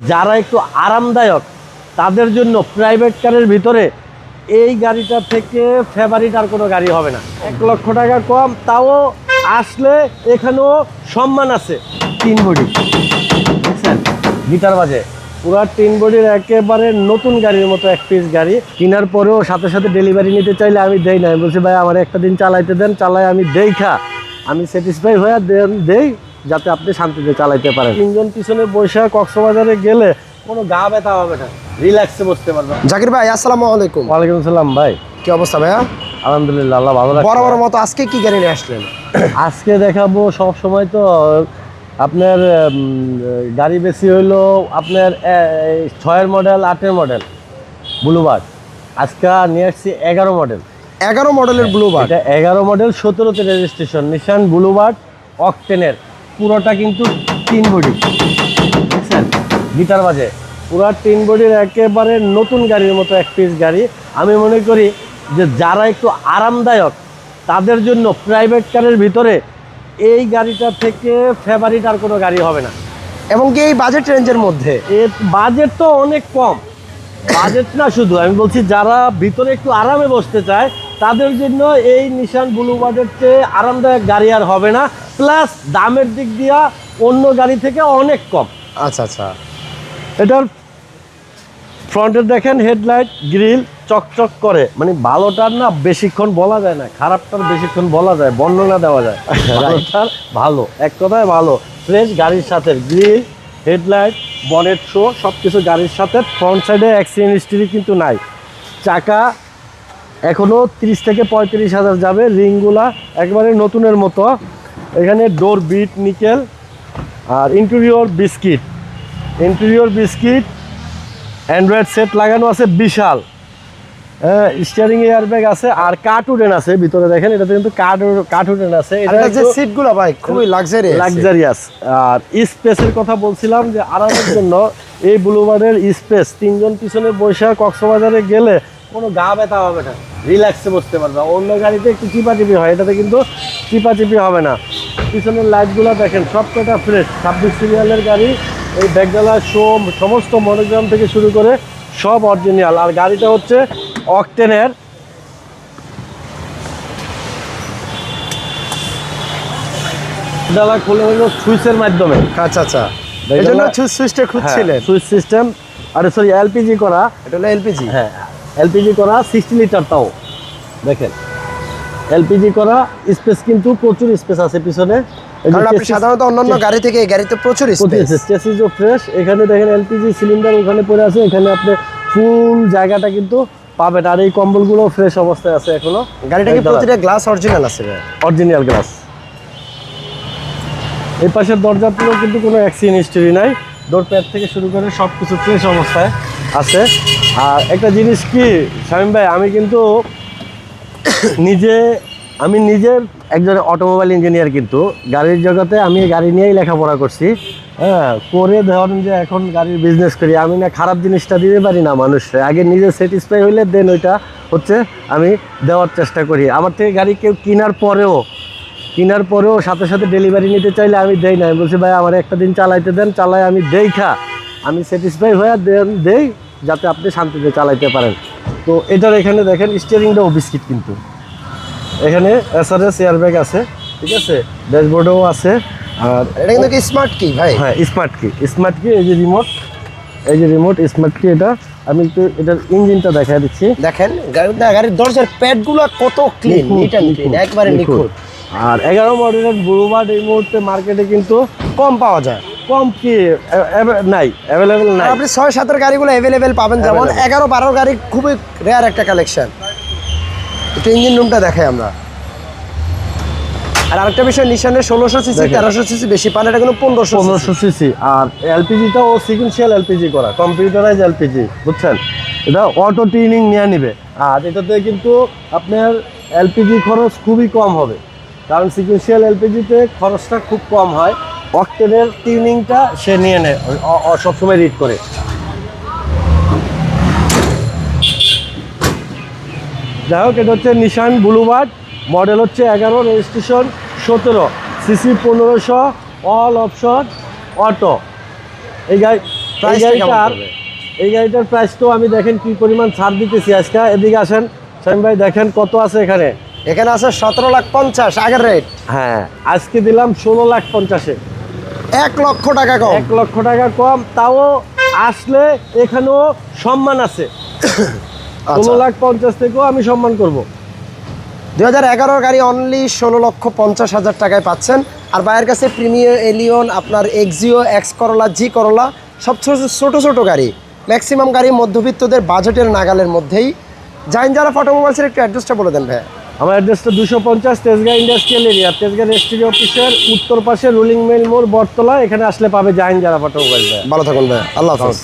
যারা একটু আরামদায়ক, তাদের জন্য প্রাইভেট কারের ভিতরে এই গাড়িটা থেকে ফেভারিট আর কোনো গাড়ি হবে না। এক লক্ষ টাকা কম, তাও আসলে এখানেও সম্মান আছে তিন বডি। দেখছেন গিটার বাজে। পুরা তিন বডির একেবারে নতুন গাড়ির মতো এক পিস গাড়ি। কেনার পরেও সাথে সাথে ডেলিভারি নিতে চাইলে আমি দেই না। আমি বলছি, ভাই, আমার একটা দিন চালাইতে দেন চালাই আমি দেই খা আমি স্যাটিসফাই হয়ে দেন, দেই। যাতে আপনি শান্তিতে চালাইতে পারেন। তিনজন পিছনে বসে কক্সবাজারে গেলে কোনো গা ব্যথা হবে না। রিল্যাক্সে বসতে পারবেন জাকির ভাই আসসালামু আলাইকুম। ওয়ালাইকুম আসসালাম ভাই। কি অবস্থা ভাইয়া? আলহামদুলিল্লাহ আল্লাহ ভালো রাখছে। বরাবর মতো আজকে কি গাড়ি নিয়ে আসলেন? আজকে দেখাবো সব সময় তো আপনার গাড়ি বেশি হইল আপনার এই ছয়ের মডেল আটের মডেল ব্লুবার্ড আজকে নিয়ে আসছি এগারো মডেল এগারো মডেলের ব্লু বার এটা এগারো মডেল সতেরোতে রেজিস্ট্রেশন নিশান ব্লুবার্ড অকটেনের পুরোটা কিন্তু তিন বডি। দেখছেন? গিটার বাজে। পুরো তিন বডির একেবারে নতুন গাড়ির মতো এক পিস গাড়ি। আমি মনে করি যে যারা একটু আরামদায়ক তাদের জন্য প্রাইভেট কারের ভিতরে এই গাড়িটা থেকে ফেভারিট আর কোনো গাড়ি হবে না। এবং কি এই বাজেট রেঞ্জের মধ্যে? এর বাজেট তো অনেক কম। বাজেট না শুধু আমি বলছি যারা ভিতরে একটু আরামে বসতে চায় তাদের জন্য এই নিশান ব্লুবার্ডের চেয়ে আরামদায়ক গাড়ি আর হবে না। প্লাস দামের দিক দিয়া অন্য গাড়ি থেকে অনেক কম। আচ্ছা আচ্ছা। এটার ফ্রন্টে দেখেন হেডলাইট গ্রিল চকচক করে। মানে ভালোটার না বেশিক্ষণ বলা যায় না খারাপটার বেশিক্ষণ বলা যায় বর্ণনা দেওয়া যায়। ভালোটার ভালো এক কথায় ভালো। ফ্রেশ গাড়ির সাথে গ্রিল হেডলাইট বনেট শো সব কিছু গাড়ির সাথে। ফ্রন্ট সাইডে অ্যাক্সিডেন্ট হিস্ট্রি কিন্তু নাই। চাকা এখনও তিরিশ থেকে পঁয়ত্রিশ হাজার যাবে রিংগুলা একবারে নতুনের মতো। এখানে ডোর বিট নিকেল আর interior biscuit interior biscuit Android set লাগানো আছে বিশাল। হ্যাঁ স্টিয়ারিং এয়ার ব্যাগ আছে আর কার্টুডেন আছে ভিতরে দেখেন এটাতে কিন্তু কার্টুডেন আছে। এটা যে সিটগুলো ভাই খুবই লাক্সারি লাক্সারিয়াস আর স্পেসের কথা বলছিলাম যে আরামের জন্য এই ব্লুবার্ডের স্পেস তিনজন পিছনে বসে কক্সবাজারে গেলে কোনো গা ব্যথা হবে না রিল্যাক্সে বসতে পারবে। অন্য গাড়িতে একটু চিপাচিপি হয় এটাতে কিন্তু চিপাচিপি হবে না। পিছনের লাইটগুলো দেখেন সব কটা ফ্রেশ ছাব্বিশ সিরিয়ালের গাড়ি এই ব্যাগডালা শো সমস্ত মনোগ্রাম থেকে শুরু করে সব অরিজিনাল আর গাড়িটা হচ্ছে অকটেনের ডালা খুলে হলো সুইচের মাধ্যমে। আচ্ছা আচ্ছা? সুইচটা খুঁজছিলেন? সুইচ সিস্টেম আরে সরি এলপিজি করা। এটা হলো এলপিজি হ্যাঁ এলপিজি করা সিক্সটি লিটার তাও দেখেন। এলপিজি করা স্পেস কিন্তু প্রচুর স্পেস আছে পিছনে। সাধারণত অন্যান্য গাড়ি থেকে এই গাড়িতে প্রচুর স্পেস ফ্রেশ এখানে দেখেন এলপিজি সিলিন্ডার ওখানে পড়ে আছে। এখানে আপনি ফুল জায়গাটা কিন্তু পাবেন। আর এই কম্বলগুলো ফ্রেশ অবস্থায় আছে এখনও। গাড়িটা কি প্রতিটা গ্লাস অরিজিনাল আছে ভাই? অরিজিনাল গ্লাস এই পাশের দরজাগুলো কিন্তু কোনো অ্যাক্সিডেন্ট হিস্টরি নাই। ডোর প্যাড থেকে শুরু করে সব কিছু ফ্রেশ অবস্থায় আছে। আর একটা জিনিস কি শামীম ভাই আমি কিন্তু নিজে, আমি নিজে একজন অটোমোবাইল ইঞ্জিনিয়ার কিন্তু। গাড়ির জগতে আমি গাড়ি নিয়েই লেখাপড়া করছি। হ্যাঁ করে ধরেন যে এখন গাড়ির বিজনেস করি, আমি না খারাপ জিনিসটা দিতে পারি না মানুষকে আগে নিজে স্যাটিসফাই হইলে দেন ওইটা হচ্ছে আমি দেওয়ার চেষ্টা করি। আমার থেকে গাড়ি কেউ কেনার পরেও কেনার পরেও সাথে সাথে ডেলিভারি নিতে চাইলে আমি দেই না। আমি বলছি, ভাই, আমার একটা দিন চালাইতে দেন চালাই আমি দেই খা আমি স্যাটিসফাই হয়ে দেন, দেই, যাতে আপনি শান্তিতে চালাইতে পারেন। তো এটার এখানে দেখেন স্টিয়ারিংটাও বিস্কিট কিন্তু। এখানে এসআরএস এয়ারব্যাগ আছে ঠিক আছে? ড্যাশবোর্ডও আছে আর এটা কিন্তু স্মার্ট কি ভাই? হ্যাঁ স্মার্ট কি স্মার্ট কি এই যে রিমোট এই যে রিমোট স্মার্ট কি এটা। আমি একটু এটার ইঞ্জিনটা দেখা দিচ্ছি। দেখেন গাড়ির দরজার প্যাডগুলো কত ক্লিন নিখুঁত, একবারে। নিখুঁত। আর এগারো মডেলের ব্লুবার্ড এই মুহূর্তে মার্কেটে কিন্তু কম পাওয়া যায়। কম কি নাই অ্যাভেলেবেল নাই। আপনি ছয় সাতের গাড়িগুলো অ্যাভেলেবেল পাবেন যেমন এগারো বারো গাড়ি খুবই রেয়ার একটা কালেকশন একটু ইঞ্জিন রুমটা দেখাই আমরা। আর আরেকটা বিষয় নিশানের ষোলোশো সিসি তেরোশো সিসি বেশি পান এটা কিন্তু পনেরোশো পনেরোশো সিসি আর এলপিজিটাও সিকুয়েন্সিয়াল এলপিজি করা কম্পিউটারাইজ এলপিজি বুঝছেন? এটা অটো টিউনিং নিয়ে নিবে। আর এটাতে কিন্তু আপনার এলপিজি খরচ খুবই কম হবে। কারণ সিকুয়েন্সিয়াল এলপিজিতে খরচটা খুব কম হয়। অক্টেনের টিউনিংটা সে নিয়ে নেয় সবসময় রিড করে। যাই হোক এটা হচ্ছে নিশান ব্লুবার্ড মডেল হচ্ছে এগারো রেজিস্ট্রেশন সতেরো সিসি পনেরোশো অল অপশন অটো এই গাড়ি এই গাড়িটার এই গাড়িটার প্রাইস তো আমি দেখেন কি পরিমাণ ছাড় দিতেছি আজকে। এদিকে আসেন শামিম ভাই দেখেন কত আছে এখানে। এখানে আছে সতেরো লাখ পঞ্চাশ আগের রেট হ্যাঁ আজকে দিলাম ষোলো লাখ পঞ্চাশে। এক লক্ষ টাকা কম। এক লক্ষ টাকা কম তাও আসলে এখানেও সম্মান আছে। আচ্ছা। ষোলো লাখ পঞ্চাশ থেকেও আমি সম্মান করব। দু হাজার এগারোর গাড়ি অনলি ষোলো লক্ষ পঞ্চাশ হাজার টাকায় পাচ্ছেন। আর বাইরের কাছে প্রিমিয়ার এলিয়ন আপনার Axio X Corolla G Corolla সব ছোট ছোট ছোট গাড়ি। ম্যাক্সিমাম গাড়ি মধ্যবিত্তদের বাজেটের নাগালের মধ্যেই। জাইন যারা ফটোমোবাইলসের একটু অ্যাড্রেসটা বলে দেন ভাই আমার অ্যাড্রেসটা দুশো পঞ্চাশ তেজগাঁ ইন্ডাস্ট্রিয়াল এরিয়া তেজগাঁ রেস্ট্রি অফিসের উত্তর পাশে রুলিং মেল মোড় বটতলা, এখানে আসলে পাবে জাহিন যারা ফটো ভালো থাকুন ভাই, আল্লাহ হাফিজ।